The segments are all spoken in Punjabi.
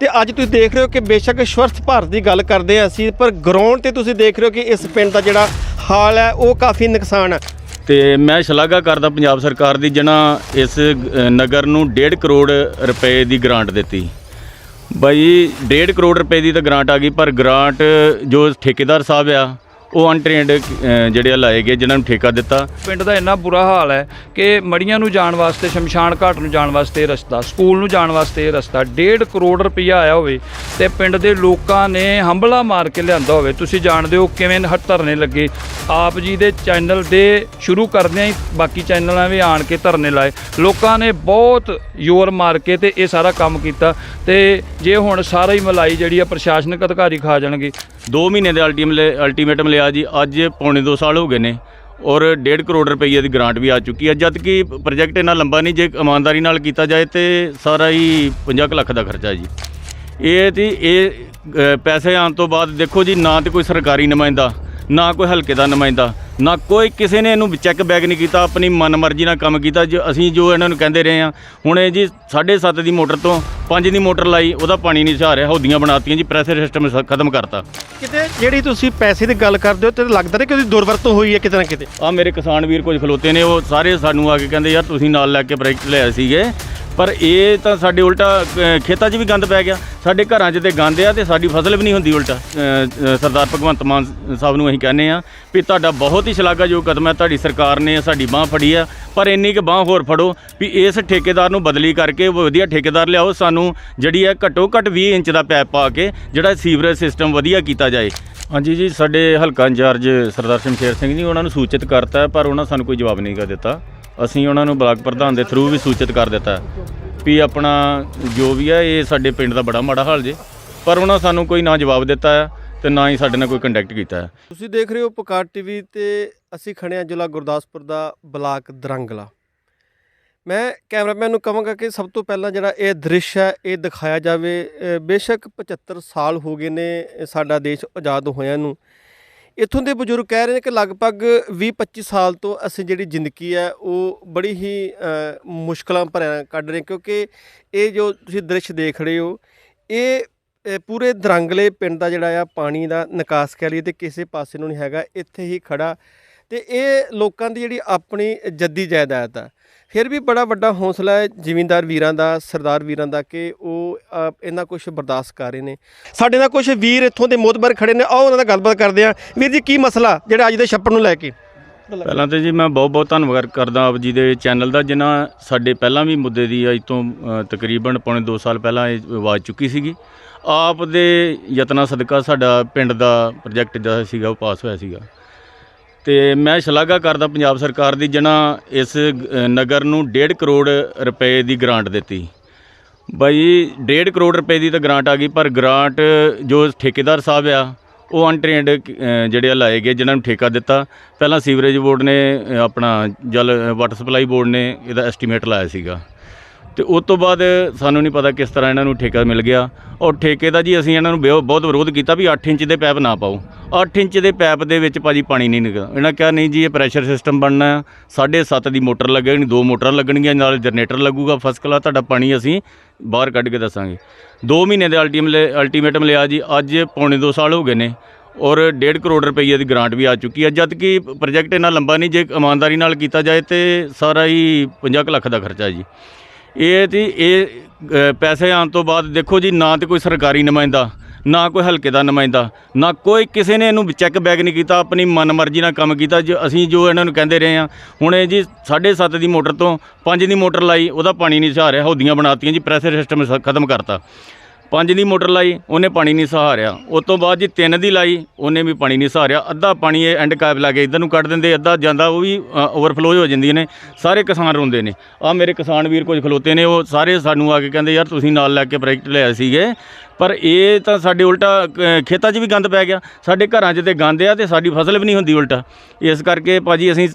ਤੇ ਅੱਜ ਤੁਸੀਂ ਦੇਖ ਰਹੇ ਹੋ ਕਿ ਬੇਸ਼ੱਕ ਸਵਸਥ ਭਾਰਤ ਦੀ ਗੱਲ ਕਰਦੇ ਆ ਅਸੀਂ, ਪਰ ਗਰਾਊਂਡ ਤੇ ਤੁਸੀਂ ਦੇਖ ਰਹੇ ਹੋ ਕਿ ਇਸ ਪਿੰਡ ਦਾ ਜਿਹੜਾ ਹਾਲ ਹੈ, ਉਹ ਕਾਫੀ ਨੁਕਸਾਨ ਹੈ। ਤੇ ਮੈਂ ਸ਼ਲਾਘਾ ਕਰਦਾ ਪੰਜਾਬ ਸਰਕਾਰ ਦੀ ਜਿਹਨਾਂ ਇਸ ਨਗਰ ਨੂੰ 1.5 ਕਰੋੜ ਰੁਪਏ ਦੀ ਗ੍ਰਾਂਟ ਦਿੱਤੀ। ਬਾਈ 1.5 ਕਰੋੜ ਰੁਪਏ ਦੀ ਤਾਂ ਗ੍ਰਾਂਟ ਆ ਗਈ, ਪਰ ਗ੍ਰਾਂਟ ਜੋ ਠੇਕੇਦਾਰ ਸਾਹਿਬ ਆ ਉਹ ਅਨਟ੍ਰੇਨਡ ਜਿਹੜੇ ਆ ਲਾਏ ਗਏ, ਜਿਨ੍ਹਾਂ ਨੂੰ ਠੇਕਾ ਦਿੱਤਾ। ਪਿੰਡ ਦਾ ਇੰਨਾ ਬੁਰਾ ਹਾਲ ਹੈ ਕਿ ਮੜੀਆਂ ਨੂੰ ਜਾਣ ਵਾਸਤੇ, ਸ਼ਮਸ਼ਾਨ ਘਾਟ ਨੂੰ ਜਾਣ ਵਾਸਤੇ ਇਹ ਰਸਤਾ, ਸਕੂਲ ਨੂੰ ਜਾਣ ਵਾਸਤੇ ਇਹ ਰਸਤਾ 1.5 ਕਰੋੜ ਰੁਪਈਆ ਆਇਆ ਹੋਵੇ ਤੇ ਪਿੰਡ ਦੇ ਲੋਕਾਂ ਨੇ ਹੰਬਲਾ ਮਾਰ ਕੇ ਲਿਆਂਦਾ ਹੋਵੇ। ਤੁਸੀਂ ਜਾਣਦੇ ਹੋ ਕਿਵੇਂ ਹੱਥ ਧਰਨੇ ਲੱਗੇ। ਆਪ ਜੀ ਦੇ ਚੈਨਲ ਦੇ ਸ਼ੁਰੂ ਕਰਦਿਆਂ ਹੀ ਬਾਕੀ ਚੈਨਲਾਂ ਵੀ ਆਣ ਕੇ ਧਰਨੇ ਲਾਏ। ਲੋਕਾਂ ਨੇ ਬਹੁਤ ਜ਼ੋਰ ਮਾਰ ਕੇ ਤੇ ਇਹ ਸਾਰਾ ਕੰਮ ਕੀਤਾ ਤੇ ਜੇ ਹੁਣ ਸਾਰਾ ਹੀ ਮਲਾਈ ਜਿਹੜੀ ਆ ਪ੍ਰਸ਼ਾਸਨਿਕ ਅਧਿਕਾਰੀ ਖਾ ਜਾਣਗੇ 2 ਮਹੀਨੇ ਦੇ ਅਲਟੀਮੇਟ ਅਲਟੀਮੇਟਮ ਲਿਆ ਜੀ, ਅੱਜ ਪੌਣੇ 2 ਸਾਲ ਹੋ ਗਏ ਨੇ ਔਰ 1.5 ਕਰੋੜ ਰੁਪਏ ਦੀ ਗ੍ਰਾਂਟ ਵੀ ਆ ਚੁੱਕੀ ਹੈ ਜਦ ਕਿ ਪ੍ਰੋਜੈਕਟ ਇੰਨਾ ਲੰਬਾ ਨਹੀਂ, ਜੇ ਇਮਾਨਦਾਰੀ ਨਾਲ ਕੀਤਾ ਜਾਏ ਤੇ ਸਾਰਾ ਹੀ 50 ਕੁ ਲੱਖ ਦਾ ਖਰਚਾ ਜੀ। ਇਹ ਜੀ, ਇਹ ਪੈਸੇ ਆਉਣ ਤੋਂ ਬਾਅਦ ਦੇਖੋ ਜੀ, ਨਾ ਤੇ ਕੋਈ ਸਰਕਾਰੀ ਨੁਮਾਇੰਦਾ, ਨਾ ਕੋਈ ਹਲਕੇ ਦਾ ਨੁਮਾਇੰਦਾ ਨਾ ਕੋਈ ਕਿਸੇ ਨੇ ਇਹਨੂੰ ਚੈੱਕ ਬੈਕ ਨਹੀਂ ਕੀਤਾ ਆਪਣੀ ਮਨਮਰਜ਼ੀ ਨਾਲ ਕੰਮ ਕੀਤਾ। ਜੋ ਅਸੀਂ ਜੋ ਇਹਨਾਂ ਨੂੰ ਕਹਿੰਦੇ ਰਹੇ ਆ ਹੁਣ ਇਹ ਜੀ 7.5 ਦੀ ਮੋਟਰ ਤੋਂ 5 ਦੀ ਮੋਟਰ ਲਾਈ ਉਹਦਾ ਪਾਣੀ ਨਹੀਂ ਸਹਾਰਿਆ ਹੌਦੀਆਂ ਬਣਾਤੀਆਂ ਜੀ ਪ੍ਰੈਸ਼ਰ ਸਿਸਟਮ ਖਤਮ ਕਰਤਾ। ਕਿਤੇ ਜਿਹੜੀ ਤੁਸੀਂ ਪੈਸੇ ਦੀ ਗੱਲ ਕਰਦੇ ਹੋ ਤੇ ਲੱਗਦਾ ਨਹੀਂ ਕਿ ਉਹਦੀ ਦੁਰਵਰਤੋਂ ਹੋਈ ਹੈ ਕਿਤੇ ਨਾ ਕਿਤੇ। ਆ ਮੇਰੇ ਕਿਸਾਨ ਵੀਰ ਕੁਝ ਖਲੋਤੇ ਨੇ ਉਹ ਸਾਰੇ ਸਾਨੂੰ ਆ ਕੇ ਕਹਿੰਦੇ ਯਾਰ ਤੁਸੀਂ ਨਾਲ ਲੈ ਕੇ ਪ੍ਰੋਜੈਕਟ ਲਿਆ ਸੀਗੇ। ਪਰ ਇਹ ਤਾਂ ਸਾਡੇ ਉਲਟਾ ਅ, ਖੇਤਾਂ 'ਚ ਵੀ ਗੰਦ ਪੈ ਗਿਆ। ਸਾਡੇ ਘਰਾਂ 'ਚ ਤੇ ਗੰਦ ਆ ਤੇ ਸਾਡੀ ਫਸਲ ਵੀ ਨਹੀਂ ਹੁੰਦੀ ਉਲਟਾ। ਅ, ਅ, ਸਰਦਾਰ ਭਗਵੰਤ ਮਾਨ ਸਾਹਿਬ ਨੂੰ ਅਸੀਂ ਕਹਿੰਦੇ ਆ ਵੀ ਤੁਹਾਡਾ ਬਹੁਤ ਹੀ ਸ਼ਲਾਘਾਯੋਗ ਕਦਮ ਹੈ ਤੁਹਾਡੀ ਸਰਕਾਰ ਨੇ ਸਾਡੀ ਬਾਹ ਫੜੀ ਆ ਪਰ ਇੰਨੀ ਕੁ ਬਾਹ ਹੋਰ ਫੜੋ ਵੀ ਇਸ ਠੇਕੇਦਾਰ ਨੂੰ ਬਦਲੀ ਕਰਕੇ ਵਧੀਆ ਠੇਕੇਦਾਰ ਲਿਆਓ ਸਾਨੂੰ ਜਿਹੜੀ ਹੈ ਘੱਟੋ ਘੱਟ 20 ਇੰਚ ਦਾ ਪੈਪ ਪਾ ਕੇ ਜਿਹੜਾ ਸੀਵਰੇਜ ਸਿਸਟਮ ਵਧੀਆ ਕੀਤਾ ਜਾਏ। ਹਾਂਜੀ ਜੀ ਸਾਡੇ ਹਲਕਾ ਇੰਚਾਰਜ ਸਰਦਾਰ ਸ਼ਮਸ਼ੇਰ ਸਿੰਘ ਜੀ ਉਹਨਾਂ ਨੂੰ ਸੂਚਿਤ ਕਰਤਾ ਪਰ ਉਹਨਾਂ ਸਾਨੂੰ ਕੋਈ ਜਵਾਬ ਨਹੀਂ ਕਰ ਦਿੱਤਾ। ਅਸੀਂ ਉਹਨਾਂ ਨੂੰ ਬਲਾਕ ਪ੍ਰਧਾਨ ਦੇ ਥਰੂ ਵੀ ਸੂਚਿਤ ਕਰ ਦਿੱਤਾ ਵੀ ਆਪਣਾ ਜੋ ਵੀ ਹੈ, ਇਹ ਸਾਡੇ ਪਿੰਡ ਦਾ ਬੜਾ ਮਾੜਾ ਹਾਲ ਜੇ। ਪਰ ਉਹਨਾਂ ਸਾਨੂੰ ਕੋਈ ਨਾ ਜਵਾਬ ਦਿੱਤਾ ਹੈ ਤੇ ਨਾ ਹੀ ਸਾਡੇ ਨਾਲ ਕੋਈ ਕੰਟੈਕਟ ਕੀਤਾ ਹੈ। ਤੁਸੀਂ ਦੇਖ ਰਹੇ ਹੋ ਪੁਕਾਰ ਟੀਵੀ ਤੇ ਅਸੀਂ ਖੜੇ ਹਾਂ ਜ਼ਿਲ੍ਹਾ ਗੁਰਦਾਸਪੁਰ ਦਾ ਬਲਾਕ ਦਰੰਗਲਾ। ਮੈਂ ਕੈਮਰਾਮੈਨ ਨੂੰ ਕਹਾਂਗਾ ਕਿ ਸਭ ਤੋਂ ਪਹਿਲਾਂ ਜਿਹੜਾ ਇਹ ਦ੍ਰਿਸ਼ ਹੈ, ਇਹ ਦਿਖਾਇਆ ਜਾਵੇ। ਬੇਸ਼ੱਕ 75 ਸਾਲ ਹੋ ਗਏ ਨੇ ਸਾਡਾ ਦੇਸ਼ ਆਜ਼ਾਦ ਹੋਇਆ ਨੂੰ। ਇੱਥੋਂ ਦੇ ਬਜ਼ੁਰਗ ਕਹਿ ਰਹੇ ਨੇ ਕਿ ਲਗਭਗ 20-25 ਸਾਲ ਤੋਂ ਅਸੀਂ ਜਿਹੜੀ ਜ਼ਿੰਦਗੀ ਹੈ, ਉਹ ਬੜੀ ਹੀ ਮੁਸ਼ਕਲਾਂ ਭਰਿਆ ਕੱਢ ਰਹੇ ਕਿਉਂਕਿ ਇਹ ਜੋ ਤੁਸੀਂ ਦ੍ਰਿਸ਼ ਦੇਖ ਰਹੇ ਹੋ, ਇਹ ਇਹ ਪੂਰੇ ਦਰੰਗਲੇ ਪਿੰਡ ਦਾ ਜਿਹੜਾ ਆ ਪਾਣੀ ਦਾ ਨਿਕਾਸ ਕਹਿ ਲਈਏ ਤੇ ਕਿਸੇ ਪਾਸੇ ਨੂੰ ਨਹੀਂ ਹੈਗਾ, ਇੱਥੇ ਹੀ ਖੜਾ ਤੇ ਇਹ ਲੋਕਾਂ ਦੀ ਜਿਹੜੀ ਆਪਣੀ ਜੱਦੀ ਜਾਇਦਾਦ ਆ। ਫਿਰ ਵੀ ਬੜਾ ਵੱਡਾ ਹੌਸਲਾ ਹੈ ਜ਼ਿਮੀਂਦਾਰ ਵੀਰਾਂ ਦਾ, ਸਰਦਾਰ ਵੀਰਾਂ ਦਾ ਕਿ ਉਹ ਇਹਨਾਂ ਇੰਨਾ ਕੁਝ ਬਰਦਾਸ਼ਤ ਕਰ ਰਹੇ ਨੇ। ਸਾਡੇ ਨਾਲ ਕੁਝ ਵੀਰ ਇੱਥੋਂ ਦੇ ਮੋਤਬਰ ਖੜੇ ਨੇ, ਆਓ ਉਹਨਾਂ ਦਾ ਗੱਲਬਾਤ ਕਰਦੇ ਆ ਵੀਰ ਜੀ, ਕੀ ਮਸਲਾ ਜਿਹੜਾ ਅੱਜ ਦੇ ਛੱਪੜ ਨੂੰ ਲੈ ਕੇ? ਪਹਿਲਾਂ ਤੇ ਜੀ, ਮੈਂ ਬਹੁਤ ਬਹੁਤ ਧੰਨਵਾਦ ਕਰਦਾ ਆਪ ਜੀ ਦੇ ਚੈਨਲ ਦਾ, ਜਿਨ੍ਹਾਂ ਸਾਡੇ ਪਹਿਲਾਂ ਵੀ ਮੁੱਦੇ ਦੀ ਅੱਜ ਤੋਂ ਤਕਰੀਬਨ ਪੌਣੇ 2 ਸਾਲ ਪਹਿਲਾਂ ਇਹ ਆਵਾਜ਼ ਚੁੱਕੀ ਸੀਗੀ। ਆਪ ਦੇ ਯਤਨਾਂ ਸਦਕਾ ਸਾਡਾ ਪਿੰਡ ਦਾ ਪ੍ਰੋਜੈਕਟ ਜਿਹੜਾ ਸੀਗਾ, ਉਹ ਪਾਸ ਹੋਇਆ ਸੀਗਾ। ਤੇ ਮੈਂ ਸ਼ਲਾਘਾ ਕਰਦਾ ਪੰਜਾਬ ਸਰਕਾਰ ਦੀ ਜਿਹਨਾਂ ਇਸ ਨਗਰ ਨੂੰ 1.5 ਕਰੋੜ ਰੁਪਏ ਦੀ ਗ੍ਰਾਂਟ ਦਿੱਤੀ। ਬਾਈ 1.5 ਕਰੋੜ ਰੁਪਏ ਦੀ ਤਾਂ ਗ੍ਰਾਂਟ ਆ ਗਈ, ਪਰ ਗ੍ਰਾਂਟ ਜੋ ਠੇਕੇਦਾਰ ਸਾਹਿਬ ਆ, ਉਹ ਅਨਟ੍ਰੇਨਡ ਜਿਹੜੇ ਆ ਲਾਏ ਗਏ, ਜਿਨ੍ਹਾਂ ਨੂੰ ਠੇਕਾ ਦਿੱਤਾ। ਪਹਿਲਾਂ ਸੀਵਰੇਜ ਬੋਰਡ ਨੇ ਆਪਣਾ ਜਲ ਵਾਟਰ ਸਪਲਾਈ ਬੋਰਡ ਨੇ ਇਹਦਾ ਐਸਟੀਮੇਟ ਲਾਇਆ ਸੀਗਾ। ਤੇ ਉਸ ਤੋਂ ਬਾਅਦ ਸਾਨੂੰ ਨਹੀਂ ਪਤਾ ਕਿਸ ਤਰ੍ਹਾਂ ਇਹਨਾਂ ਨੂੰ ਠੇਕਾ ਮਿਲ ਗਿਆ। ਔਰ ਠੇਕੇ ਦਾ ਜੀ ਅਸੀਂ ਇਹਨਾਂ ਨੂੰ ਬਿਓ- ਬਹੁਤ ਵਿਰੋਧ ਕੀਤਾ ਵੀ 8 ਇੰਚ ਦੇ ਪੈਪ ਨਾ ਪਾਓ। 8 ਇੰਚ ਦੇ ਪੈਪ ਦੇ ਵਿੱਚ ਭਾਜੀ ਪਾਣੀ ਨਹੀਂ ਨਿਕਲ ਇਹਨਾਂ ਕਿਹਾ, ਨਹੀਂ ਜੀ, ਇਹ ਪ੍ਰੈਸ਼ਰ ਸਿਸਟਮ ਬਣਨਾ ਹੈ। 7.5 ਦੀ ਮੋਟਰ ਲੱਗੇਗੀ ਦੋ ਮੋਟਰਾਂ ਲੱਗਣਗੀਆਂ, ਨਾਲ ਜਨਰੇਟਰ ਲੱਗੂਗਾ ਫਸਟ ਕਲਾ ਤੁਹਾਡਾ ਪਾਣੀ ਅਸੀਂ ਬਾਹਰ ਕੱਢ ਕੇ ਦੱਸਾਂਗੇ। 2 ਮਹੀਨੇ ਦੇ ਅਲਟੀਮ ਅਲਟੀਮੇਟਮ ਲਿਆ ਜੀ। ਅੱਜ ਪੌਣੇ 2 ਸਾਲ ਹੋ ਗਏ ਨੇ ਔਰ 1.5 ਕਰੋੜ ਰੁਪਈਏ ਦੀ ਗ੍ਰਾਂਟ ਵੀ ਆ ਚੁੱਕੀ ਹੈ। ਜਦ ਕਿ ਪ੍ਰੋਜੈਕਟ ਇੰਨਾ ਲੰਬਾ ਨਹੀਂ, ਜੇ ਇਮਾਨਦਾਰੀ ਨਾਲ ਕੀਤਾ ਜਾਏ ਤੇ ਸਾਰਾ ਹੀ 50 ਕੁ ਲੱਖ ਦਾ ਖਰਚਾ ਜੀ। ਇਹ ਜੀ, ਇਹ ਪੈਸੇ ਆਉਣ ਤੋਂ ਬਾਅਦ ਦੇਖੋ ਜੀ, ਨਾ ਤੇ ਕੋਈ ਸਰਕਾਰੀ ਨੁਮਾਇੰਦਾ, ਨਾ ਕੋਈ ਹਲਕੇ ਦਾ ਨੁਮਾਇੰਦਾ, ਨਾ ਕੋਈ ਕਿਸੇ ਨੇ ਇਹਨੂੰ ਚੈੱਕ ਬੈਕ ਨਹੀਂ ਕੀਤਾ, ਆਪਣੀ ਮਨਮਰਜ਼ੀ ਨਾਲ ਕੰਮ ਕੀਤਾ। ਜੋ ਅਸੀਂ ਜੋ ਇਹਨਾਂ ਨੂੰ ਕਹਿੰਦੇ ਰਹੇ ਹਾਂ, ਹੁਣ ਇਹ ਜੀ 7.5 ਦੀ ਮੋਟਰ ਤੋਂ 5 ਦੀ ਮੋਟਰ ਲਾਈ, ਉਹਦਾ ਪਾਣੀ ਨਹੀਂ ਸਹਾਰਿਆ, ਹੌਦੀਆਂ ਬਣਾਤੀਆਂ ਜੀ ਪ੍ਰੈਸ਼ਰ ਸਿਸਟਮ ਖਤਮ ਕਰਤਾ। ਪੰਜ ਦੀ ਮੋਟਰ ਲਾਈ, ਉਹਨੇ ਪਾਣੀ ਨਹੀਂ ਸਹਾਰਿਆ। ਉਸ ਤੋਂ ਬਾਅਦ ਜੀ ਤਿੰਨ ਦੀ ਲਾਈ, ਉਹਨੇ ਵੀ ਪਾਣੀ ਨਹੀਂ ਸਹਾਰਿਆ। ਅੱਧਾ ਪਾਣੀ ਇਹ ਐਂਡ ਕੈਪ ਲਾ ਕੇ ਇਧਰ ਨੂੰ ਕੱਢ ਦਿੰਦੇ, ਅੱਧਾ ਜਾਂਦਾ ਉਹ ਵੀ ਓਵਰਫਲੋ ਹੋ ਜਾਂਦੀਆਂ ਨੇ। ਸਾਰੇ ਕਿਸਾਨ ਰੋਂਦੇ ਨੇ। ਆ ਮੇਰੇ ਕਿਸਾਨ ਵੀਰ ਕੁਝ ਖਲੋਤੇ ਨੇ, ਉਹ ਸਾਰੇ ਸਾਨੂੰ ਆ ਕੇ ਕਹਿੰਦੇ, ਯਾਰ ਤੁਸੀਂ ਨਾਲ ਲੈ ਕੇ ਪ੍ਰੋਜੈਕਟ ਲਿਆ ਸੀਗੇ। ਪਰ ਇਹ ਤਾਂ ਸਾਡੇ ਉਲਟਾ ਅ, ਖੇਤਾਂ 'ਚ ਵੀ ਗੰਦ ਪੈ ਗਿਆ। ਸਾਡੇ ਘਰਾਂ 'ਚ ਤੇ ਗੰਦ ਆ ਤੇ ਸਾਡੀ ਫਸਲ ਵੀ ਨਹੀਂ ਹੁੰਦੀ ਉਲਟਾ। ਇਸ ਕਰਕੇ ਭਾਜੀ ਅਸੀਂ ਅ,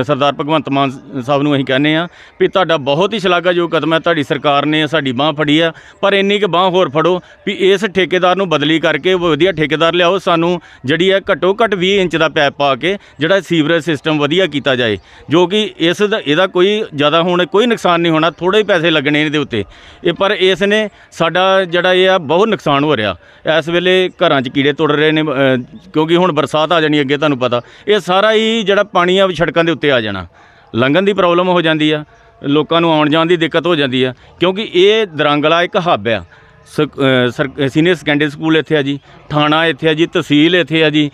ਅ, ਸਰਦਾਰ ਭਗਵੰਤ ਮਾਨ ਸਾਹਿਬ ਨੂੰ ਅਸੀਂ ਕਹਿੰਦੇ ਆ ਵੀ ਤੁਹਾਡਾ ਬਹੁਤ ਹੀ ਸ਼ਲਾਘਾਯੋਗ ਕਦਮ ਹੈ ਤੁਹਾਡੀ ਸਰਕਾਰ ਨੇ ਸਾਡੀ ਬਾਹ ਫੜੀ ਆ ਪਰ ਇੰਨੀ ਕੁ ਬਾਹ ਹੋਰ ਫੜੋ ਵੀ ਇਸ ਠੇਕੇਦਾਰ ਨੂੰ ਬਦਲੀ ਕਰਕੇ ਵਧੀਆ ਠੇਕੇਦਾਰ ਲਿਆਓ ਸਾਨੂੰ ਜਿਹੜੀ ਹੈ ਘੱਟੋ ਘੱਟ 20 ਇੰਚ ਦਾ ਪੈਪ ਪਾ ਕੇ ਜਿਹੜਾ ਸੀਵਰੇਜ ਸਿਸਟਮ ਵਧੀਆ ਕੀਤਾ ਜਾਏ ਜੋ ਕਿ ਇਸ ਦਾ ਇਹਦਾ ਕੋਈ ਜ਼ਿਆਦਾ ਹੁਣ ਕੋਈ ਨੁਕਸਾਨ ਨਹੀਂ ਹੋਣਾ ਥੋੜੇ ਹੀ ਪੈਸੇ ਲੱਗਣੇ ਇਹਦੇ ਉੱਤੇ। ਇਹ ਪਰ ਇਸ ਨੇ ਸਾਡਾ ਜਿਹੜਾ ਇਹ ਆ ਬਹੁਤ ਨੁਕਸਾਨ ਹੋ ਰਿਹਾ। ਇਸ ਵੇਲੇ ਘਰਾਂ 'ਚ ਕੀੜੇ ਤੁੜ ਰਹੇ ਨੇ ਅ, ਕਿਉਂਕਿ ਹੁਣ ਬਰਸਾਤ ਆ ਜਾਣੀ ਅੱਗੇ ਤੁਹਾਨੂੰ ਪਤਾ। ਇਹ ਸਾਰਾ ਹੀ ਜਿਹੜਾ ਪਾਣੀ ਆ ਸੜਕਾਂ ਦੇ ਉੱਤੇ ਆ ਜਾਣਾ। ਲੰਘਣ ਦੀ ਪ੍ਰੋਬਲਮ ਹੋ ਜਾਂਦੀ ਆ ਲੋਕਾਂ ਨੂੰ ਆਉਣ ਜਾਣ ਦੀ ਦਿੱਕਤ ਹੋ ਜਾਂਦੀ ਆ ਕਿਉਂਕਿ ਇਹ ਦਰੰਗਲਾ ਇੱਕ ਹੱਬ ਆ। ਸਕ ਸਰ ਸੀਨੀਅਰ ਸੈਕੰਡਰੀ ਸਕੂਲ ਇੱਥੇ ਆ ਜੀ ਥਾਣਾ ਇੱਥੇ ਆ ਜੀ ਤਹਿਸੀਲ ਇੱਥੇ ਆ ਜੀ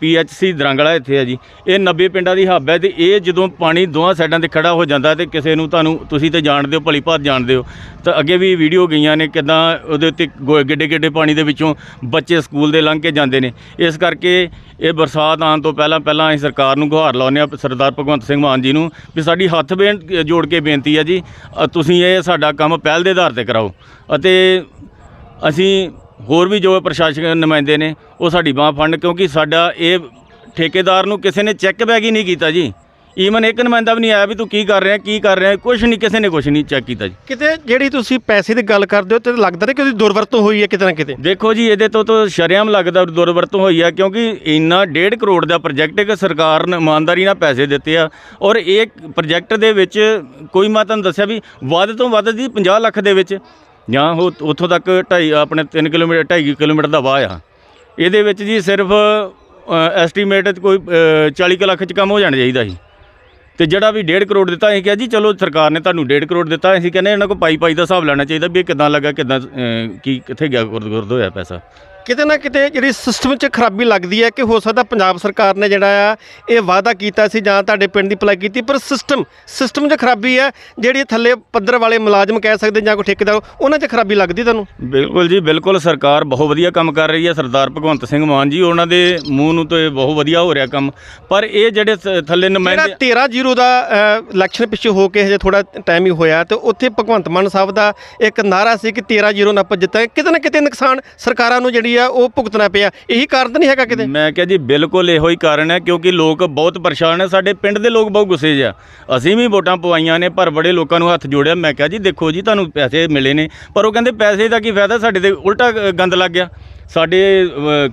ਪੀਐਚਸੀ ਦਰੰਗਲਾ ਇੱਥੇ ਹੈ ਜੀ। ਇਹ 90 ਪਿੰਡਾਂ ਦੀ ਹੱਬ ਹੈ ਤੇ ਇਹ ਜਦੋਂ ਪਾਣੀ ਦੋਹਾਂ ਸਾਈਡਾਂ ਤੇ ਖੜਾ ਹੋ ਜਾਂਦਾ ਤੇ ਕਿਸੇ ਨੂੰ ਤੁਹਾਨੂੰ ਤੁਸੀਂ ਤੇ ਜਾਣਦੇ ਹੋ, ਭਲੀ ਭਾਤ ਜਾਣਦੇ ਹੋ, ਤਾਂ ਅੱਗੇ ਵੀ ਵੀਡੀਓ ਗਈਆਂ ਨੇ ਕਿਦਾਂ ਉਹਦੇ ਉੱਤੇ ਗਿੱਡੇ ਗਿੱਡੇ ਪਾਣੀ ਦੇ ਵਿੱਚੋਂ ਬੱਚੇ ਸਕੂਲ ਦੇ ਲੰਘ ਕੇ ਜਾਂਦੇ ਨੇ। ਇਸ ਕਰਕੇ ਇਹ ਬਰਸਾਤ ਆਉਣ ਤੋਂ ਪਹਿਲਾਂ ਪਹਿਲਾਂ ਅਸੀਂ ਸਰਕਾਰ ਨੂੰ ਗੁਹਾਰ ਲਾਉਂਦੇ ਹਾਂ, ਸਰਦਾਰ ਭਗਵੰਤ ਸਿੰਘ ਮਾਨ ਜੀ ਨੂੰ ਵੀ ਸਾਡੀ ਹੱਥ ਬੇਨ, ਜੋੜ ਕੇ ਬੇਨਤੀ ਹੈ ਜੀ ਤੁਸੀਂ ਇਹ ਸਾਡਾ ਕੰਮ ਪਹਿਲ ਦੇ ਆਧਾਰ ਤੇ ਕਰਾਓ। ਅਤੇ ਅਸੀਂ ਹੋਰ ਵੀ ਜੋ ਪ੍ਰਸ਼ਾਸਕ ਨੁਮਾਇੰਦੇ ਨੇ ਉਹ ਸਾਡੀ ਬਾਹ ਫੜਨ ਕਿਉਂਕਿ ਸਾਡਾ ਇਹ ਠੇਕੇਦਾਰ ਨੂੰ ਕਿਸੇ ਨੇ ਚੈੱਕ ਬੈਗ ਹੀ ਨਹੀਂ ਕੀਤਾ ਜੀ। ਈਵਨ ਇੱਕ ਨੁਮਾਇੰਦਾ ਵੀ ਨਹੀਂ ਆਇਆ ਵੀ ਤੂੰ ਕੀ ਕਰ ਰਿਹਾ ਕੀ ਕਰ ਰਿਹਾ ਕੁਝ ਨਹੀਂ ਕਿਸੇ ਨੇ ਕੁਝ ਨਹੀਂ ਚੈੱਕ ਕੀਤਾ ਜੀ। ਕਿਤੇ ਜਿਹੜੀ ਤੁਸੀਂ ਪੈਸੇ ਦੀ ਗੱਲ ਕਰਦੇ ਹੋ ਤੇ ਲੱਗਦਾ ਨਹੀਂ ਕਿ ਉਹਦੀ ਦੁਰਵਰਤੋਂ ਹੋਈ ਹੈ ਕਿਤੇ ਨਾ ਕਿਤੇ। ਦੇਖੋ ਜੀ ਇਹਦੇ ਤੋਂ ਤਾਂ ਸ਼ਰੇਆਮ ਲੱਗਦਾ ਦੁਰਵਰਤੋਂ ਹੋਈ ਆ ਕਿਉਂਕਿ ਇੰਨਾ 1.5 ਕਰੋੜ ਦਾ ਪ੍ਰੋਜੈਕਟ ਹੈ ਕਿ ਸਰਕਾਰ ਨੇ ਇਮਾਨਦਾਰੀ ਨਾਲ ਪੈਸੇ ਦਿੱਤੇ ਆ ਔਰ ਇਹ ਪ੍ਰੋਜੈਕਟ ਦੇ ਵਿੱਚ ਕੋਈ ਮੈਂ ਤੁਹਾਨੂੰ ਦੱਸਿਆ ਵੀ ਵੱਧ ਤੋਂ ਵੱਧ ਦੀ 50 ਲੱਖ ਦੇ ਵਿੱਚ ਜਾਂ ਉਹ ਉੱਥੋਂ ਤੱਕ ਢਾਈ ਆਪਣੇ 3 ਕਿਲੋਮੀਟਰ 2.5 ਕਿਲੋਮੀਟਰ ਦਾ ਵਾਹ ਆ। ਇਹਦੇ ਵਿੱਚ ਜੀ ਸਿਰਫ ਐਸਟੀਮੇਟ ਕੋਈ ਅ, 40 ਕੁ ਲੱਖ ਚ ਕੰਮ ਹੋ ਜਾਣਾ ਚਾਹੀਦਾ ਸੀ। ਤੇ ਜਿਹੜਾ ਵੀ 1.5 ਕਰੋੜ ਦਿੱਤਾ ਅਸੀਂ ਕਿਹਾ ਜੀ ਚਲੋ ਸਰਕਾਰ ਨੇ ਤੁਹਾਨੂੰ 1.5 ਕਰੋੜ ਦਿੱਤਾ ਅਸੀਂ ਕਹਿੰਦੇ ਇਹਨਾਂ ਕੋਲ ਪਾਈ ਪਾਈ ਦਾ ਹਿਸਾਬ ਲੈਣਾ ਚਾਹੀਦਾ ਵੀ ਇਹ ਕਿੱਦਾਂ ਲੱਗਾ ਕਿੱਦਾਂ ਕੀ ਕਿੱਥੇ ਗਿਆ ਗੁਰਦ ਗੁਰਦ ਹੋਇਆ ਪੈਸਾ। ਕਿਤੇ ਨਾ ਕਿਤੇ ਜਿਹੜੀ ਸਿਸਟਮ 'ਚ ਖਰਾਬੀ ਲੱਗਦੀ ਹੈ ਕਿ ਹੋ ਸਕਦਾ ਪੰਜਾਬ ਸਰਕਾਰ ਨੇ ਜਿਹੜਾ ਆ ਇਹ ਵਾਅਦਾ ਕੀਤਾ ਸੀ ਜਾਂ ਤੁਹਾਡੇ ਪਿੰਡ ਦੀ ਭਲਾਈ ਕੀਤੀ ਪਰ ਸਿਸਟਮ ਸਿਸਟਮ 'ਚ ਖਰਾਬੀ ਹੈ ਜਿਹੜੀ ਥੱਲੇ ਪੱਧਰ ਵਾਲੇ ਮੁਲਾਜ਼ਮ ਕਹਿ ਸਕਦੇ ਜਾਂ ਕੋਈ ਠੇਕੇਦਾਰ ਉਹਨਾਂ 'ਚ ਖਰਾਬੀ ਲੱਗਦੀ ਤੁਹਾਨੂੰ? ਬਿਲਕੁਲ ਜੀ ਬਿਲਕੁਲ ਸਰਕਾਰ ਬਹੁਤ ਵਧੀਆ ਕੰਮ ਕਰ ਰਹੀ ਹੈ ਸਰਦਾਰ ਭਗਵੰਤ ਸਿੰਘ ਮਾਨ ਜੀ ਉਹਨਾਂ ਦੇ ਮੂੰਹ ਨੂੰ ਤੇ ਬਹੁਤ ਵਧੀਆ ਹੋ ਰਿਹਾ ਕੰਮ ਪਰ ਇਹ ਜਿਹੜੇ ਥੱਲੇ ਨੁਮਾਇੰਦੇ 13 ਜ਼ੀਰੋ ਦਾ ਇਲੈਕਸ਼ਨ ਪਿੱਛੇ ਹੋ ਕੇ ਹਜੇ ਥੋੜਾ ਟਾਈਮ ਹੀ ਹੋਇਆ ਤੇ ਉੱਥੇ ਭਗਵੰਤ ਮਾਨ ਸਾਹਿਬ ਦਾ ਇੱਕ ਨਾਰਾ ਸੀ ਕਿ 13 ਜ਼ੀਰੋ ਨਾ ਜਿੱਤਾਂ ਕਿਤੇ ਨਾ ਕਿਤੇ ਨੁਕਸਾਨ ਸਰਕਾਰਾਂ ਨੂੰ ਜਿਹੜੀ ਆ, ਉਹ ਭੁਗਤਣਾ ਪਿਆ। ਇਹੀ ਕਾਰਨ ਤਾਂ ਨਹੀਂ ਹੈਗਾ ਕਿਤੇ? ਮੈਂ ਕਿਹਾ ਜੀ, ਬਿਲਕੁਲ ਇਹੋ ਹੀ ਕਾਰਨ ਹੈ, ਕਿਉਂਕਿ ਲੋਕ ਬਹੁਤ ਪਰੇਸ਼ਾਨ ਹੈ ਸਾਡੇ ਪਿੰਡ ਦੇ ਲੋਕ ਬਹੁਤ ਗੁੱਸੇ 'ਚ ਆ। ਅਸੀਂ ਵੀ ਵੋਟਾਂ ਪਵਾਈਆਂ ਨੇ, ਪਰ ਬੜੇ ਲੋਕਾਂ ਨੂੰ ਹੱਥ ਜੋੜਿਆ। ਮੈਂ ਕਿਹਾ ਜੀ, ਦੇਖੋ ਜੀ, ਤੁਹਾਨੂੰ ਪੈਸੇ ਮਿਲੇ ਨੇ। ਪਰ ਉਹ ਕਹਿੰਦੇ, ਪੈਸੇ ਦਾ ਕੀ ਫਾਇਦਾ? ਸਾਡੇ ਤੇ ਉਲਟਾ ਗੰਦ ਲੱਗ ਗਿਆ। ਸਾਡੇ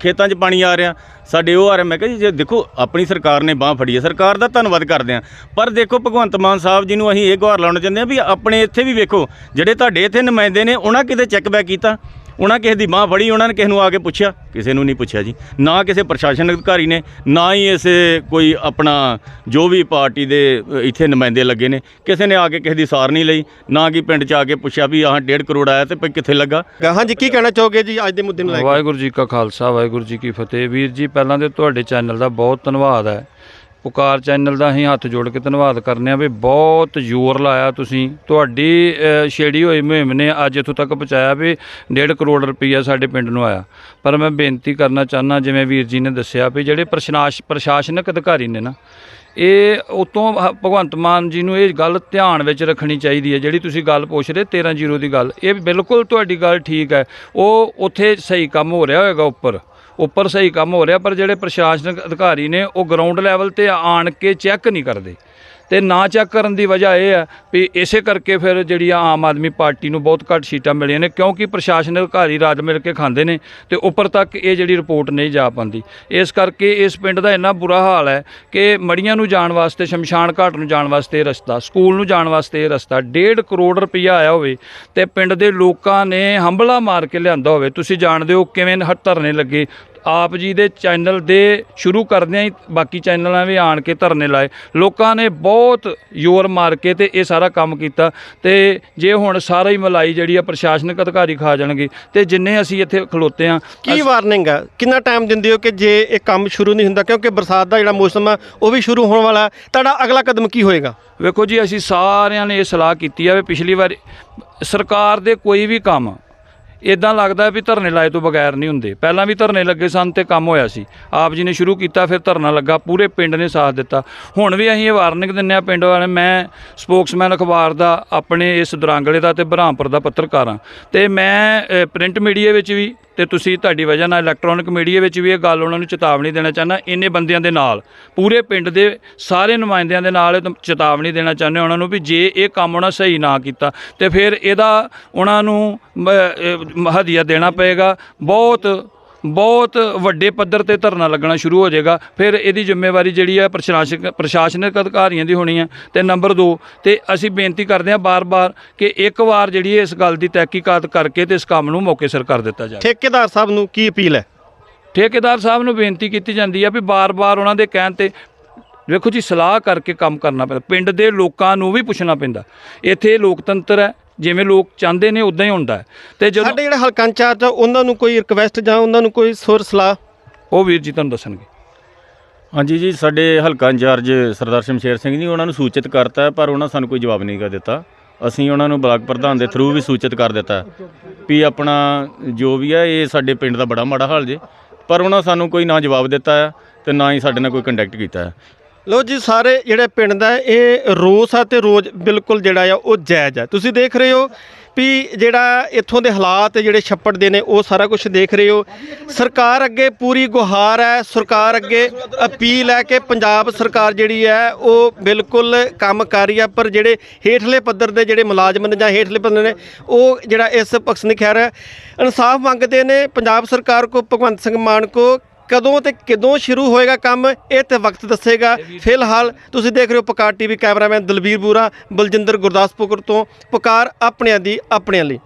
ਖੇਤਾਂ 'ਚ ਪਾਣੀ ਆ ਰਿਹਾ। ਸਾਡੇ ਉਹ ਆ ਰਿਹਾ। ਮੈਂ ਕਿਹਾ ਜੀ, ਜੇ ਦੇਖੋ, ਆਪਣੀ ਸਰਕਾਰ ਨੇ ਬਾਹ ਫੜੀ ਹੈ। ਸਰਕਾਰ ਦਾ ਧੰਨਵਾਦ ਕਰਦੇ ਆ ਪਰ ਦੇਖੋ, ਭਗਵੰਤ ਮਾਨ ਸਾਹਿਬ ਜੀ ਨੂੰ ਅਸੀਂ ਇਹ ਗੁਹਾਰ ਲਾਉਣਾ ਚਾਹੁੰਦੇ ਆ ਵੀ ਆਪਣੇ ਇੱਥੇ ਵੀ ਵੇਖੋ। ਜਿਹੜੇ ਤੁਹਾਡੇ ਇੱਥੇ ਨੁਮਾਇੰਦੇ ਨੇ, ਉਹਨਾਂ ਕਿਤੇ ਚੈੱਕ ਬੈਕ ਕੀਤਾ? ਉਹਨਾਂ ਕਿਸੇ ਦੀ ਬਾਂਹ ਫੜੀ ਉਹਨਾਂ ਨੇ ਕਿਸੇ ਨੂੰ ਆ ਕੇ ਪੁੱਛਿਆ? ਕਿਸੇ ਨੂੰ ਨਹੀਂ ਪੁੱਛਿਆ ਜੀ। ਨਾ ਕਿਸੇ ਪ੍ਰਸ਼ਾਸਨ ਅਧਿਕਾਰੀ ਨੇ ਨਾ ਹੀ ਇਸੇ ਕੋਈ ਆਪਣਾ ਜੋ ਵੀ ਪਾਰਟੀ ਦੇ ਇੱਥੇ ਨੁਮਾਇੰਦੇ ਲੱਗੇ ਨੇ। ਕਿਸੇ ਨੇ ਆ ਕੇ ਕਿਸੇ ਦੀ ਸਾਰ ਨਹੀਂ ਲਈ ਨਾ ਕਿ ਪਿੰਡ 'ਚ ਆ ਕੇ ਪੁੱਛਿਆ ਵੀ ਆਹ 1.5 ਕਰੋੜ ਆਇਆ ਤੇ ਭਈ ਕਿੱਥੇ ਲੱਗਾ? ਗਾਹਾਂ ਜੀ ਕੀ ਕਹਿਣਾ ਚਾਹੋਗੇ ਜੀ ਅੱਜ ਦੇ ਮੁੱਦੇ ਨੂੰ ਲੈ ਕੇ? ਵਾਹਿਗੁਰੂ ਜੀ ਕਾ ਖਾਲਸਾ ਵਾਹਿਗੁਰੂ ਜੀ ਕੀ ਫਤਿਹ। ਵੀਰ ਜੀ ਪਹਿਲਾਂ ਤੇ ਤੁਹਾਡੇ ਚੈਨਲ ਦਾ ਬਹੁਤ ਧੰਨਵਾਦ ਹੈ। ਪੁਕਾਰ ਚੈਨਲ ਦਾ ਅਸੀਂ ਹੱਥ ਜੋੜ ਕੇ ਧੰਨਵਾਦ ਕਰਨੇ ਆ ਵੀ ਬਹੁਤ ਜ਼ੋਰ ਲਾਇਆ ਤੁਸੀਂ। ਤੁਹਾਡੀ ਛੇੜੀ ਹੋਈ ਮੁਹਿੰਮ ਨੇ ਅੱਜ ਇੱਥੋਂ ਤੱਕ ਪਹੁੰਚਾਇਆ ਵੀ 1.5 ਕਰੋੜ ਰੁਪਈਆ ਸਾਡੇ ਪਿੰਡ ਨੂੰ ਆਇਆ। ਪਰ ਮੈਂ ਬੇਨਤੀ ਕਰਨਾ ਚਾਹੁੰਦਾ ਜਿਵੇਂ ਵੀਰ ਜੀ ਨੇ ਦੱਸਿਆ ਵੀ ਜਿਹੜੇ ਪ੍ਰਸ਼ਾਸ ਪ੍ਰਸ਼ਾਸਨਿਕ ਅਧਿਕਾਰੀ ਨੇ ਨਾ, ਇਹ ਉਤੋਂ ਭਗਵੰਤ ਮਾਨ ਜੀ ਨੂੰ ਇਹ ਗੱਲ ਧਿਆਨ ਵਿੱਚ ਰੱਖਣੀ ਚਾਹੀਦੀ ਹੈ। ਜਿਹੜੀ ਤੁਸੀਂ ਗੱਲ ਪੁੱਛ ਰਹੇ 13 ਜ਼ੀਰੋ ਦੀ ਗੱਲ, ਇਹ ਬਿਲਕੁਲ ਤੁਹਾਡੀ ਗੱਲ ਠੀਕ ਹੈ। ਉਹ ਉੱਥੇ ਸਹੀ ਕੰਮ ਹੋ ਰਿਹਾ ਹੋਏਗਾ ਉੱਪਰ। ਉੱਪਰ ਸਹੀ ਕੰਮ ਹੋ ਰਿਹਾ, ਪਰ ਜਿਹੜੇ ਪ੍ਰਸ਼ਾਸਨਿਕ ਅਧਿਕਾਰੀ ਨੇ ਉਹ ਗਰਾਊਂਡ ਲੈਵਲ ਤੇ ਆਣ ਕੇ ਚੈੱਕ ਨਹੀਂ ਕਰਦੇ। ਤੇ ਨਾ ਚੈੱਕ ਕਰਨ ਦੀ ਵਜ੍ਹਾ ਇਹ ਹੈ ਵੀ ਇਸੇ ਕਰਕੇ ਫਿਰ ਜਿਹੜੀ ਆਮ ਆਦਮੀ ਪਾਰਟੀ ਨੂੰ ਬਹੁਤ ਘੱਟ ਸੀਟਾਂ ਮਿਲੀਆਂ ਨੇ, ਕਿਉਂਕਿ ਪ੍ਰਸ਼ਾਸਨਿਕ ਅਧਿਕਾਰੀ ਰਾਜ ਮਿਲ ਕੇ ਖਾਂਦੇ ਨੇ ਤੇ ਉੱਪਰ ਤੱਕ ਇਹ ਜਿਹੜੀ ਰਿਪੋਰਟ ਨਹੀਂ ਜਾ ਪਾਉਂਦੀ। ਇਸ ਕਰਕੇ ਇਸ ਪਿੰਡ ਦਾ ਇੰਨਾ ਬੁਰਾ ਹਾਲ ਹੈ ਕਿ ਮੜੀਆਂ ਨੂੰ ਜਾਣ ਵਾਸਤੇ, ਸ਼ਮਸ਼ਾਨ ਘਾਟ ਨੂੰ ਜਾਣ ਵਾਸਤੇ ਇਹ ਰਸਤਾ, ਸਕੂਲ ਨੂੰ ਜਾਣ ਵਾਸਤੇ ਇਹ ਰਸਤਾ 1.5 ਕਰੋੜ ਰੁਪਈਆ ਆਇਆ ਹੋਵੇ ਤੇ ਪਿੰਡ ਦੇ ਲੋਕਾਂ ਨੇ ਹੰਬਲਾ ਮਾਰ ਕੇ ਲਿਆਂਦਾ ਹੋਵੇ। ਤੁਸੀਂ ਜਾਣਦੇ ਹੋ ਕਿਵੇਂ ਧਰਨੇ ਲੱਗੇ ਆਪ ਜੀ ਦੇ ਚੈਨਲ ਦੇ ਸ਼ੁਰੂ ਕਰਦਿਆਂ ਹੀ ਬਾਕੀ ਚੈਨਲਾਂ ਵੀ ਆਣ ਕੇ ਧਰਨੇ ਲਾਏ। ਲੋਕਾਂ ਨੇ ਬਹੁਤ ਜ਼ੋਰ ਮਾਰ ਕੇ ਤੇ ਇਹ ਸਾਰਾ ਕੰਮ ਕੀਤਾ। ਤੇ ਜੇ ਹੁਣ ਸਾਰਾ ਹੀ ਮਲਾਈ ਜਿਹੜੀ ਆ ਪ੍ਰਸ਼ਾਸਨਿਕ ਅਧਿਕਾਰੀ ਖਾ ਜਾਣਗੇ ਤੇ ਜਿੰਨੇ ਅਸੀਂ ਇੱਥੇ ਖਲੋਤੇ ਆ ਕੀ ਵਾਰਨਿੰਗ ਆ? ਕਿੰਨਾ ਟਾਈਮ ਦਿੰਦੇ ਹੋ ਕਿ ਜੇ ਇਹ ਕੰਮ ਸ਼ੁਰੂ ਨਹੀਂ ਹੁੰਦਾ? ਕਿਉਂਕਿ ਬਰਸਾਤ ਦਾ ਜਿਹੜਾ ਮੌਸਮ ਆ ਉਹ ਵੀ ਸ਼ੁਰੂ ਹੋਣ ਵਾਲਾ। ਤੁਹਾਡਾ ਅਗਲਾ ਕਦਮ ਕੀ ਹੋਏਗਾ? ਵੇਖੋ ਜੀ ਅਸੀਂ ਸਾਰਿਆਂ ਨੇ ਇਹ ਸਲਾਹ ਕੀਤੀ ਆ ਵੀ ਪਿਛਲੀ ਵਾਰ ਸਰਕਾਰ ਦੇ ਕੋਈ ਵੀ ਕੰਮ ਇਦਾਂ ਲੱਗਦਾ ਵੀ ਧਰਨੇ ਲਾਏ ਤੋਂ ਬਗੈਰ ਨਹੀਂ ਹੁੰਦੇ। ਪਹਿਲਾਂ ਵੀ ਧਰਨੇ ਲੱਗੇ ਸਨ ਤੇ ਕੰਮ ਹੋਇਆ ਸੀ। ਆਪ ਜੀ ਨੇ ਸ਼ੁਰੂ ਕੀਤਾ, ਫਿਰ ਧਰਨਾ ਲੱਗਾ। ਪੂਰੇ ਪਿੰਡ ਨੇ ਸਾਥ ਦਿੱਤਾ। ਹੁਣ ਵੀ ਅਸੀਂ ਇਹ ਵਾਰਨਿੰਗ ਦਿੰਨੇ ਆ ਪਿੰਡ ਵਾਲੇ ਮੈਂ ਸਪੋਕਸਮੈਨ ਅਖਬਾਰ ਦਾ, ਆਪਣੇ ਇਸ ਦਰਾਂਗਲੇ ਦਾ ਤੇ ਬ੍ਰਹਮਪੁਰ ਦਾ ਪੱਤਰਕਾਰ ਹਾਂ। ਤੇ ਮੈਂ ਪ੍ਰਿੰਟ ਮੀਡੀਆ ਵਿੱਚ ਵੀ ਤੇ ਤੁਸੀਂ ਤੁਹਾਡੀ ਵਜ੍ਹਾ ਨਾਲ ਇਲੈਕਟ੍ਰੋਨਿਕ ਮੀਡੀਆ ਵਿੱਚ ਵੀ ਇਹ ਗੱਲ ਉਹਨਾਂ ਨੂੰ ਚੇਤਾਵਨੀ ਦੇਣਾ ਚਾਹੁੰਦਾ। ਇੰਨੇ ਬੰਦਿਆਂ ਦੇ ਨਾਲ, ਪੂਰੇ ਪਿੰਡ ਦੇ ਸਾਰੇ ਨੁਮਾਇੰਦਿਆਂ ਦੇ ਨਾਲ ਇਹ ਚੇਤਾਵਨੀ ਦੇਣਾ ਚਾਹੁੰਦੇ ਉਹਨਾਂ ਨੂੰ ਵੀ ਜੇ ਇਹ ਕੰਮ ਉਹਨਾਂ ਸਹੀ ਨਾ ਕੀਤਾ, ਤੇ ਫਿਰ ਇਹਦਾ ਉਹਨਾਂ ਨੂੰ ਹਦੀਆ ਦੇਣਾ ਪਏਗਾ। ਬਹੁਤ ਬਹੁਤ ਵੱਡੇ ਪੱਧਰ ਤੇ ਧਰਨਾ ਲੱਗਣਾ ਸ਼ੁਰੂ ਹੋ ਜਾਏਗਾ। ਫਿਰ ਇਹਦੀ ਜ਼ਿੰਮੇਵਾਰੀ ਜਿਹੜੀ ਹੈ ਪ੍ਰਸ਼ਾਸਕ ਪ੍ਰਸ਼ਾਸਨਿਕ ਅਧਿਕਾਰੀਆਂ ਦੀ ਹੋਣੀ ਹੈ। ਤੇ ਨੰਬਰ 2 ਤੇ ਅਸੀਂ ਬੇਨਤੀ ਕਰਦੇ ਹਾਂ ਬਾਰ-ਬਾਰ ਕਿ ਇੱਕ ਵਾਰ ਜਿਹੜੀ ਇਸ ਗੱਲ ਦੀ ਤਹਿਕੀਕਾਤ ਕਰਕੇ ਤੇ ਇਸ ਕੰਮ ਨੂੰ ਮੌਕੇ ਸਿਰ ਕਰ ਦਿੱਤਾ ਜਾਵੇ। ਠੇਕੇਦਾਰ ਸਾਹਿਬ ਨੂੰ ਕੀ ਅਪੀਲ ਹੈ? ਠੇਕੇਦਾਰ ਸਾਹਿਬ ਨੂੰ ਬੇਨਤੀ ਕੀਤੀ ਜਾਂਦੀ ਹੈ ਵੀ ਬਾਰ-ਬਾਰ ਉਹਨਾਂ ਦੇ ਕਹਿਣ ਤੇ ਵੇਖੋ ਜੀ ਸਲਾਹ ਕਰਕੇ ਕੰਮ ਕਰਨਾ ਪੈਂਦਾ। ਪਿੰਡ ਦੇ ਲੋਕਾਂ ਨੂੰ ਵੀ ਪੁੱਛਣਾ ਪੈਂਦਾ। ਇੱਥੇ ਲੋਕਤੰਤਰ ਹੈ ਜਿਵੇਂ ਲੋਕ ਚਾਹੁੰਦੇ ਨੇ ਉਦਾਂ ਹੀ ਹੁੰਦਾ ਤੇ ਜਦੋਂ ਸਾਡੇ ਜਿਹੜੇ ਹਲਕਾ ਇੰਚਾਰਜ ਆ ਉਹਨਾਂ ਨੂੰ ਕੋਈ ਰਿਕਵੈਸਟ ਜਾਂ ਉਹਨਾਂ ਨੂੰ ਕੋਈ ਸੁਰ ਸਲਾਹ? ਉਹ ਵੀਰ ਜੀ ਤੁਹਾਨੂੰ ਦੱਸਣਗੇ। ਹਾਂਜੀ ਜੀ ਸਾਡੇ ਹਲਕਾ ਇੰਚਾਰਜ ਸਰਦਾਰ ਸ਼ਮਸ਼ੇਰ ਸਿੰਘ ਜੀ ਉਹਨਾਂ ਨੂੰ ਸੂਚਿਤ ਕਰਤਾ ਹੈ, ਪਰ ਉਹਨਾਂ ਸਾਨੂੰ ਕੋਈ ਜਵਾਬ ਨਹੀਂ ਕਰ ਦਿੱਤਾ। ਅਸੀਂ ਉਹਨਾਂ ਨੂੰ ਬਲਾਕ ਪ੍ਰਧਾਨ ਦੇ ਥਰੂ ਵੀ ਸੂਚਿਤ ਕਰ ਦਿੱਤਾ ਵੀ ਆਪਣਾ ਜੋ ਵੀ ਹੈ ਇਹ ਸਾਡੇ ਪਿੰਡ ਦਾ ਬੜਾ ਮਾੜਾ ਹਾਲ ਜੇ। ਪਰ ਉਹਨਾਂ ਸਾਨੂੰ ਕੋਈ ਨਾ ਜਵਾਬ ਦਿੱਤਾ ਹੈ ਤੇ ਨਾ ਹੀ ਸਾਡੇ ਨਾਲ ਕੋਈ ਕੰਟੈਕਟ ਕੀਤਾ ਹੈ। ਲੋ ਜੀ, ਸਾਰੇ ਜਿਹੜੇ ਪਿੰਡ ਦਾ ਇਹ ਰੋਸ ਆ ਤੇ ਰੋਜ਼ ਬਿਲਕੁਲ ਜਿਹੜਾ ਆ, ਉਹ ਜਾਇਜ਼ ਆ। ਤੁਸੀਂ ਦੇਖ ਰਹੇ ਹੋ ਵੀ ਜਿਹੜਾ ਇੱਥੋਂ ਦੇ ਹਾਲਾਤ, ਜਿਹੜੇ ਛੱਪੜ ਦੇ ਨੇ, ਉਹ ਸਾਰਾ ਕੁਝ ਦੇਖ ਰਹੇ ਹੋ। ਸਰਕਾਰ ਅੱਗੇ ਪੂਰੀ ਗੁਹਾਰ ਹੈ, ਸਰਕਾਰ ਅੱਗੇ ਅਪੀਲ ਹੈ ਕਿ ਪੰਜਾਬ ਸਰਕਾਰ ਜਿਹੜੀ ਹੈ, ਉਹ ਬਿਲਕੁਲ ਕੰਮ ਕਰ ਰਹੀ ਹੈ ਪਰ ਜਿਹੜੇ ਹੇਠਲੇ ਪੱਧਰ ਦੇ ਜਿਹੜੇ ਮੁਲਾਜ਼ਮ ਨੇ ਜਾਂ ਹੇਠਲੇ ਪੱਧਰ ਨੇ, ਉਹ ਜਿਹੜਾ ਇਸ ਪਕਸ਼ ਨਹੀਂ ਖੈਰ ਇਨਸਾਫ ਮੰਗਦੇ ਨੇ। ਪੰਜਾਬ ਸਰਕਾਰ ਕੋ, ਭਗਵੰਤ ਸਿੰਘ ਮਾਨ ਕੋ ਕਦੋਂ ਤੇ ਕਿਦੋਂ ਸ਼ੁਰੂ ਹੋਏਗਾ ਕੰਮ, ਇਹ ਤੇ ਵਕਤ ਦੱਸੇਗਾ। ਫਿਲਹਾਲ ਤੁਸੀਂ ਦੇਖ ਰਹੇ ਹੋ ਪਕਾਰ ਟੀਵੀ ਕੈਮਰਾਮੈਨ ਦਲਬੀਰ ਬੂਰਾ, ਬਲਜਿੰਦਰ ਗੁਰਦਾਸਪੁਰ ਤੋਂ ਪੁਕਾਰ ਆਪਣਿਆਂ ਦੀ ਆਪਣਿਆਂ ਲਈ।